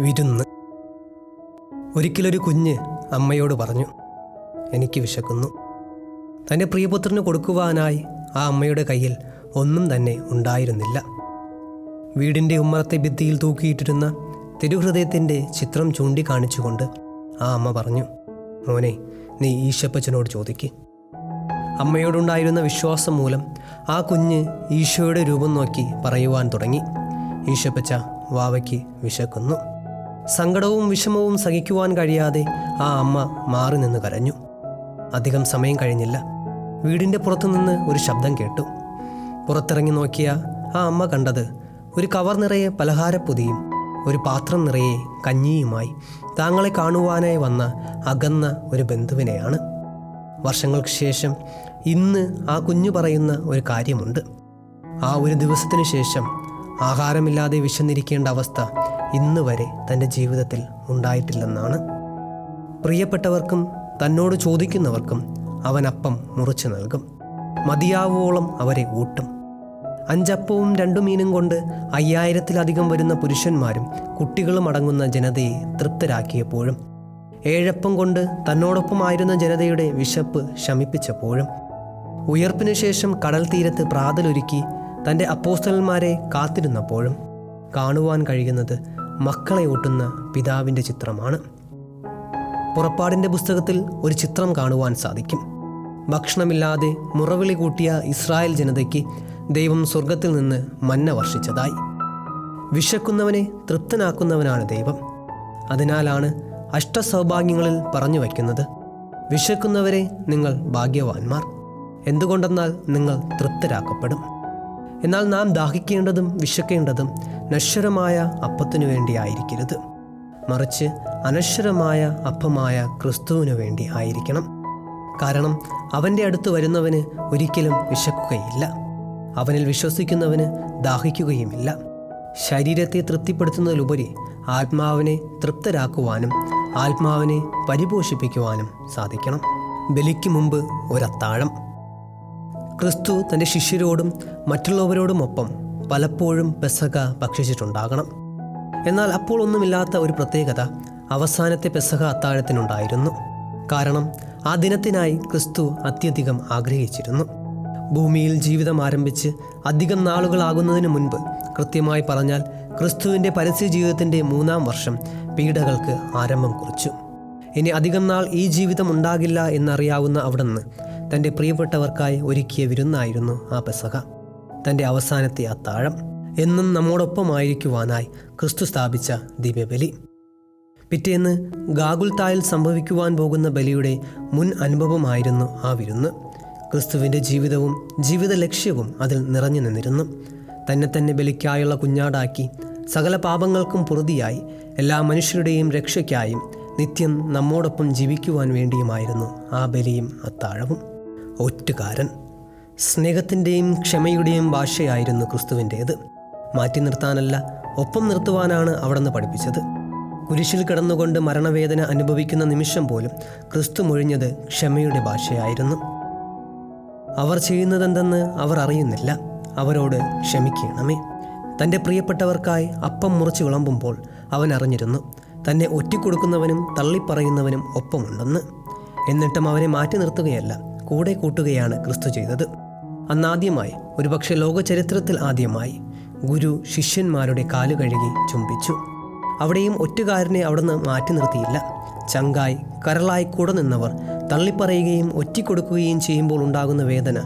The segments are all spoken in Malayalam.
വിരുന്ന്. ഒരിക്കലൊരു കുഞ്ഞ് അമ്മയോട് പറഞ്ഞു എനിക്ക് വിശക്കുന്നു. തന്റെ പ്രിയപുത്രന് കൊടുക്കുവാനായി ആ അമ്മയുടെ കയ്യിൽ ഒന്നും തന്നെ ഉണ്ടായിരുന്നില്ല. വീടിന്റെ ഉമ്മറത്തെ ഭിത്തിയിൽ തൂക്കിയിട്ടിരുന്ന തിരുഹൃദയത്തിന്റെ ചിത്രം ചൂണ്ടിക്കാണിച്ചുകൊണ്ട് ആ അമ്മ പറഞ്ഞു മോനെ നീ ഈശപ്പച്ചനോട് ചോദിക്ക്. അമ്മയോടുണ്ടായിരുന്ന വിശ്വാസം മൂലം ആ കുഞ്ഞ് ഈശോയുടെ രൂപം നോക്കി പറയുവാൻ തുടങ്ങി. ഈശപ്പച്ച വാവയ്ക്ക് വിശക്കുന്നു. സങ്കടവും വിഷമവും സഹിക്കുവാൻ കഴിയാതെ ആ അമ്മ മാറി നിന്ന് കരഞ്ഞു. അധികം സമയം കഴിഞ്ഞില്ല. വീടിന്റെ പുറത്തുനിന്ന് ഒരു ശബ്ദം കേട്ടു. പുറത്തിറങ്ങി നോക്കിയ ആ അമ്മ കണ്ടത് ഒരു കവർ നിറയെ പലഹാരപ്പൊതിയും ഒരു പാത്രം നിറയെ കഞ്ഞിയുമായി താങ്കളെ കാണുവാനായി വന്ന അകന്ന ഒരു ബന്ധുവിനെയാണ്. വർഷങ്ങൾക്ക് ശേഷം ഇന്ന് ആ കുഞ്ഞു പറയുന്ന ഒരു കാര്യമുണ്ട്. ആ ഒരു ദിവസത്തിനു ശേഷം ആഹാരമില്ലാതെ വിശന്നിരിക്കേണ്ട അവസ്ഥ ഇന്ന് വരെ തന്റെ ജീവിതത്തിൽ ഉണ്ടായിട്ടില്ലെന്നാണ്. പ്രിയപ്പെട്ടവർക്കും തന്നോട് ചോദിക്കുന്നവർക്കും അവൻ അപ്പം മുറിച്ചു നൽകും. മതിയാവോളം അവരെ ഊട്ടും. അഞ്ചപ്പവും രണ്ടു മീനും കൊണ്ട് അയ്യായിരത്തിലധികം വരുന്ന പുരുഷന്മാരും കുട്ടികളും അടങ്ങുന്ന ജനതയെ തൃപ്തരാക്കിയപ്പോഴും ഏഴപ്പം കൊണ്ട് തന്നോടൊപ്പമായിരുന്ന ജനതയുടെ വിശപ്പ് ശമിപ്പിച്ചപ്പോഴും ഉയർപ്പിനു ശേഷം കടൽ തീരത്ത് പ്രാതലൊരുക്കി തന്റെ അപ്പോസ്റ്റലന്മാരെ കാത്തിരുന്നപ്പോഴും കാണുവാൻ കഴിയുന്നത് മക്കളെ ഓട്ടുന്ന പിതാവിന്റെ ചിത്രമാണ്. പുറപ്പാടിന്റെ പുസ്തകത്തിൽ ഒരു ചിത്രം കാണുവാൻ സാധിക്കും. ഭക്ഷണമില്ലാതെ മുറവിളി കൂട്ടിയ ഇസ്രായേൽ ജനതയ്ക്ക് ദൈവം സ്വർഗത്തിൽ നിന്ന് മന്ന വർഷിച്ചതായി. വിശക്കുന്നവനെ തൃപ്തനാക്കുന്നവനാണ് ദൈവം. അതിനാലാണ് അഷ്ടസൗഭാഗ്യങ്ങളിൽ പറഞ്ഞു വയ്ക്കുന്നത്. വിശക്കുന്നവരെ നിങ്ങൾ ഭാഗ്യവാന്മാർ. എന്തുകൊണ്ടെന്നാൽ നിങ്ങൾ തൃപ്തരാക്കപ്പെടും. എന്നാൽ നാം ദാഹിക്കേണ്ടതും വിശക്കേണ്ടതും നശ്വരമായ അപ്പത്തിനു വേണ്ടിയായിരിക്കരുത് മറിച്ച് അനശ്വരമായ അപ്പമായ ക്രിസ്തുവിനു വേണ്ടി ആയിരിക്കണം. കാരണം അവന്റെ അടുത്ത് വരുന്നവന് ഒരിക്കലും വിശക്കുകയില്ല. അവനിൽ വിശ്വസിക്കുന്നവന് ദാഹിക്കുകയുമില്ല. ശരീരത്തെ തൃപ്തിപ്പെടുത്തുന്നതിലുപരി ആത്മാവിനെ തൃപ്തരാക്കുവാനും ആത്മാവിനെ പരിപോഷിപ്പിക്കുവാനും സാധിക്കണം. ബലിക്ക് മുമ്പ് ഒരത്താഴം. ക്രിസ്തു തന്റെ ശിഷ്യരോടും മറ്റുള്ളവരോടുമൊപ്പം പലപ്പോഴും പെസക ഭക്ഷിച്ചിട്ടുണ്ടാകണം. എന്നാൽ അപ്പോൾ ഒന്നുമില്ലാത്ത ഒരു പ്രത്യേകത അവസാനത്തെ പെസക അത്താഴത്തിനുണ്ടായിരുന്നു. കാരണം ആ ദിനത്തിനായി ക്രിസ്തു അത്യധികം ആഗ്രഹിച്ചിരുന്നു. ഭൂമിയിൽ ജീവിതം ആരംഭിച്ച് അധികം നാളുകളാകുന്നതിന് മുൻപ് കൃത്യമായി പറഞ്ഞാൽ ക്രിസ്തുവിന്റെ പരസ്യ ജീവിതത്തിന്റെ മൂന്നാം വർഷം പീഡകൾക്ക് ആരംഭം കുറിച്ചു. ഇനി അധികം നാൾ ഈ ജീവിതം ഉണ്ടാകില്ല എന്നറിയാവുന്ന അവിടുന്ന് തന്റെ പ്രിയപ്പെട്ടവർക്കായി ഒരുക്കിയ വിരുന്നായിരുന്നു ആ പെസക തന്റെ അവസാനത്തെ അത്താഴം എന്നും നമ്മോടൊപ്പമായിരിക്കുവാനായി ക്രിസ്തു സ്ഥാപിച്ച ദിവ്യബലി. പിറ്റേന്ന് ഗാഗുൽത്തായിൽ സംഭവിക്കുവാൻ പോകുന്ന ബലിയുടെ മുൻ അനുഭവമായിരുന്നു ആ വിരുന്ന്. ക്രിസ്തുവിന്റെ ജീവിതവും ജീവിത ലക്ഷ്യവും അതിൽ നിറഞ്ഞു നിന്നിരുന്നു. തന്നെ തന്നെ ബലിക്കായുള്ള കുഞ്ഞാടാക്കി സകല പാപങ്ങൾക്കും പുറതിയായി എല്ലാ മനുഷ്യരുടെയും രക്ഷയ്ക്കായും നിത്യം നമ്മോടൊപ്പം ജീവിക്കുവാൻ വേണ്ടിയുമായിരുന്നു ആ ബലിയും അത്താഴവും ഒറ്റുകാരൻ. സ്നേഹത്തിന്റെയും ക്ഷമയുടെയും ഭാഷയായിരുന്നു ക്രിസ്തുവിന്റേത് മാറ്റി നിർത്താനല്ല ഒപ്പം നിർത്തുവാനാണ് അവിടുന്ന് പഠിപ്പിച്ചത്. കുരിശിൽ കിടന്നുകൊണ്ട് മരണവേദന അനുഭവിക്കുന്ന നിമിഷം പോലും ക്രിസ്തു മൊഴിഞ്ഞത് ക്ഷമയുടെ ഭാഷയായിരുന്നു. അവർ ചെയ്യുന്നതെന്തെന്ന് അവർ അറിയുന്നില്ല. അവരോട് ക്ഷമിക്കണമേ. തന്റെ പ്രിയപ്പെട്ടവർക്കായി അപ്പം മുറിച്ച് വിളമ്പുമ്പോൾ അവൻ അറിഞ്ഞിരുന്നു തന്നെ ഒറ്റിക്കൊടുക്കുന്നവനും തള്ളിപ്പറയുന്നവനും ഒപ്പമുണ്ടെന്ന്. എന്നിട്ടും അവരെ മാറ്റി നിർത്തുകയല്ല. കൂടെ കൂട്ടുകയാണ് ക്രിസ്തു ചെയ്തത്. അന്നാദ്യമായി ഒരുപക്ഷെ ലോകചരിത്രത്തിൽ ആദ്യമായി ഗുരു ശിഷ്യന്മാരുടെ കാലു കഴുകി ചുംബിച്ചു. അവിടെയും ഒറ്റുകാരനെ അവിടുന്ന് മാറ്റി നിർത്തിയില്ല. ചങ്കായി കരളായി കൂടെ നിന്നവർ തള്ളിപ്പറയുകയും ഒറ്റിക്കൊടുക്കുകയും ചെയ്യുമ്പോൾ ഉണ്ടാകുന്ന വേദന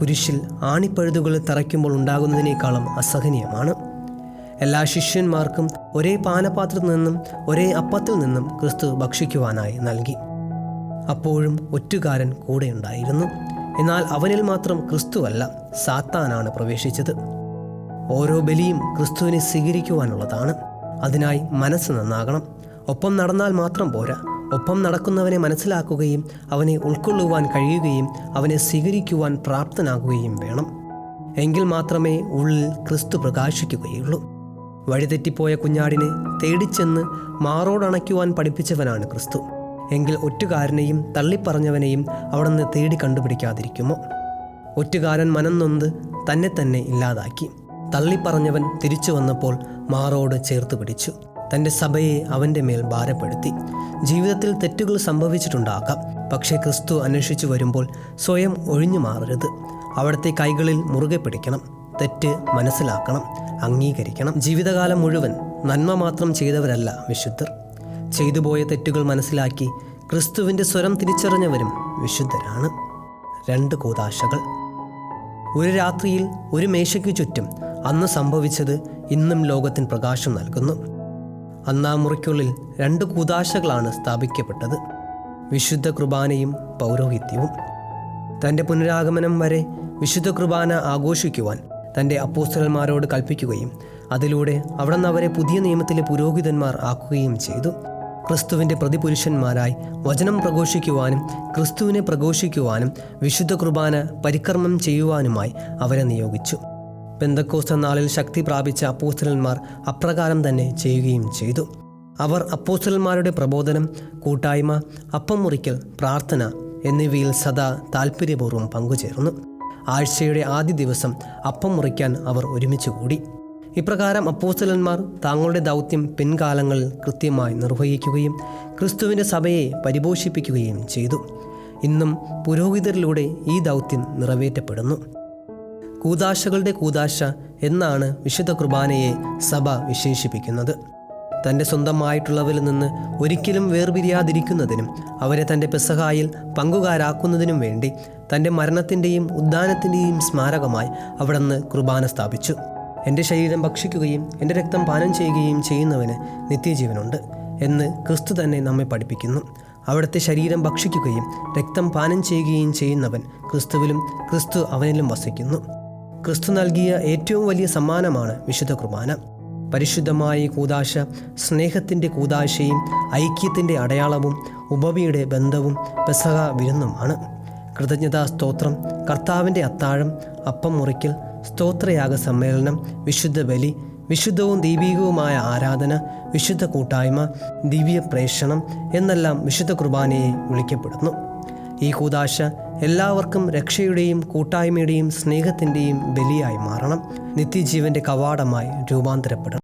കുരിശിൽ ആണിപ്പഴുതുകളിൽ തറയ്ക്കുമ്പോൾ ഉണ്ടാകുന്നതിനേക്കാളും അസഹനീയമാണ്. എല്ലാ ശിഷ്യന്മാർക്കും ഒരേ പാനപാത്രത്തിൽ നിന്നും ഒരേ അപ്പത്തിൽ നിന്നും ക്രിസ്തു ഭക്ഷിക്കുവാനായി നൽകി. അപ്പോഴും ഒറ്റുകാരൻ കൂടെയുണ്ടായിരുന്നു. എന്നാൽ അവനിൽ മാത്രം ക്രിസ്തുവല്ല സാത്താനാണ് പ്രവേശിച്ചത്. ഓരോ ബലിയും ക്രിസ്തുവിനെ സ്വീകരിക്കുവാനുള്ളതാണ്. അതിനായി മനസ്സ് നന്നാകണം. ഒപ്പം നടന്നാൽ മാത്രം പോരാ. ഒപ്പം നടക്കുന്നവനെ മനസ്സിലാക്കുകയും അവനെ ഉൾക്കൊള്ളുവാൻ കഴിയുകയും അവനെ സ്വീകരിക്കുവാൻ പ്രാപ്തനാകുകയും വേണം. എങ്കിൽ മാത്രമേ ഉള്ളിൽ ക്രിസ്തു പ്രകാശിക്കുകയുള്ളൂ. വഴിതെറ്റിപ്പോയ കുഞ്ഞാടിനെ തേടിച്ചെന്ന് മാറോടണയ്ക്കുവാൻ പഠിപ്പിച്ചവനാണ് ക്രിസ്തു. എങ്കിൽ ഒറ്റുകാരനെയും തള്ളിപ്പറഞ്ഞവനെയും അവിടുന്ന് തേടി കണ്ടുപിടിക്കാതിരിക്കുമോ? ഒറ്റുകാരൻ മനം നൊന്ത് തന്നെ തന്നെ ഇല്ലാതാക്കി. തള്ളിപ്പറഞ്ഞവൻ തിരിച്ചു വന്നപ്പോൾ മാറോട് ചേർത്ത് പിടിച്ചു. തന്റെ സഭയെ അവന്റെ മേൽ ഭാരപ്പെടുത്തി. ജീവിതത്തിൽ തെറ്റുകൾ സംഭവിച്ചിട്ടുണ്ടാകാം. പക്ഷേ ക്രിസ്തു അന്വേഷിച്ചു വരുമ്പോൾ സ്വയം ഒഴിഞ്ഞു മാറരുത്. അവിടുത്തെ കൈകളിൽ മുറുകെ പിടിക്കണം. തെറ്റ് മനസ്സിലാക്കണം. അംഗീകരിക്കണം. ജീവിതകാലം മുഴുവൻ നന്മ മാത്രം ചെയ്തവരല്ല വിശുദ്ധർ. ചെയ്തുപോയ തെറ്റുകൾ മനസ്സിലാക്കി ക്രിസ്തുവിന്റെ സ്വരം തിരിച്ചറിഞ്ഞവരും വിശുദ്ധരാണ്. രണ്ട് കൂതാശകൾ ഒരു രാത്രിയിൽ ഒരു മേശയ്ക്ക് ചുറ്റും അന്ന് സംഭവിച്ചത് ഇന്നും ലോകത്തിന് പ്രകാശം നൽകുന്നു. അന്നാ മുറിക്കുള്ളിൽ രണ്ട് കൂതാശകളാണ് സ്ഥാപിക്കപ്പെട്ടത്. വിശുദ്ധ കുർബാനയും പൗരോഹിത്യവും. തന്റെ പുനരാഗമനം വരെ വിശുദ്ധ കുർബാന ആഘോഷിക്കുവാൻ തന്റെ അപ്പോസ്തലന്മാരോട് കൽപ്പിക്കുകയും അതിലൂടെ അവിടെ അവരെ പുതിയ നിയമത്തിലെ പുരോഹിതന്മാർ ആക്കുകയും ചെയ്തു. ക്രിസ്തുവിന്റെ പ്രതിപുരുഷന്മാരായി വചനം പ്രഘോഷിക്കുവാനും ക്രിസ്തുവിനെ പ്രഘോഷിക്കുവാനും വിശുദ്ധ കുർബാന പരിക്രമം ചെയ്യുവാനുമായി അവരെ നിയോഗിച്ചു. പെന്തക്കോസ്ത നാളിൽ ശക്തി പ്രാപിച്ച അപ്പോസ്റ്റലന്മാർ അപ്രകാരം തന്നെ ചെയ്യുകയും ചെയ്തു. അവർ അപ്പോസ്റ്റലന്മാരുടെ പ്രബോധനം കൂട്ടായ്മ അപ്പം മുറിക്കൽ പ്രാർത്ഥന എന്നിവയിൽ സദാ താൽപ്പര്യപൂർവം പങ്കുചേർന്നു. ആഴ്ചയുടെ ആദ്യ ദിവസം അപ്പം മുറിക്കാൻ അവർ ഒരുമിച്ച് കൂടി. ഇപ്രകാരം അപ്പോസ്തലന്മാർ തങ്ങളുടെ ദൗത്യം പിൻകാലങ്ങളിൽ കൃത്യമായി നിർവഹിക്കുകയും ക്രിസ്തുവിന്റെ സഭയെ പരിപോഷിപ്പിക്കുകയും ചെയ്തു. ഇന്നും പുരോഹിതരിലൂടെ ഈ ദൗത്യം നിറവേറ്റപ്പെടുന്നു. കൂതാശകളുടെ കൂതാശ എന്നാണ് വിശുദ്ധ കുർബാനയെ സഭ വിശേഷിപ്പിക്കുന്നത്. തന്റെ സ്വന്തമായിട്ടുള്ളവരിൽ നിന്ന് ഒരിക്കലും വേർപിരിയാതിരിക്കുന്നതിനും അവരെ തന്റെ പെസഹായിൽ പങ്കുകാരാക്കുന്നതിനും വേണ്ടി തന്റെ മരണത്തിന്റെയും ഉദ്ധാനത്തിന്റെയും സ്മാരകമായി അവിടുന്ന് കുർബാന സ്ഥാപിച്ചു. എന്റെ ശരീരം ഭക്ഷിക്കുകയും എന്റെ രക്തം പാനം ചെയ്യുകയും ചെയ്യുന്നവന് നിത്യജീവനുണ്ട് എന്ന് ക്രിസ്തു തന്നെ നമ്മെ പഠിപ്പിക്കുന്നു. അവിടുത്തെ ശരീരം ഭക്ഷിക്കുകയും രക്തം പാനം ചെയ്യുകയും ചെയ്യുന്നവൻ ക്രിസ്തുവിലും ക്രിസ്തു അവനിലും വസിക്കുന്നു. ക്രിസ്തു നൽകിയ ഏറ്റവും വലിയ സമ്മാനമാണ് വിശുദ്ധ കുർബാന. പരിശുദ്ധമായ കൂതാശ സ്നേഹത്തിന്റെ കൂതാശയും ഐക്യത്തിന്റെ അടയാളവും ഉപവിയുടെ ബന്ധവും പെസഹ വിരുന്നുമാണ്. കൃതജ്ഞതാ സ്തോത്രം കർത്താവിന്റെ അത്താഴം അപ്പം മുറിക്കൽ സ്തോത്രയാഗ സമ്മേളനം വിശുദ്ധ ബലി വിശുദ്ധവും ദൈവികവുമായ ആരാധന വിശുദ്ധ കൂട്ടായ്മ ദിവ്യ എന്നെല്ലാം വിശുദ്ധ കുർബാനയെ വിളിക്കപ്പെടുന്നു. ഈ കൂതാശ എല്ലാവർക്കും രക്ഷയുടെയും കൂട്ടായ്മയുടെയും സ്നേഹത്തിന്റെയും ബലിയായി മാറണം. നിത്യജീവന്റെ കവാടമായി രൂപാന്തരപ്പെടണം.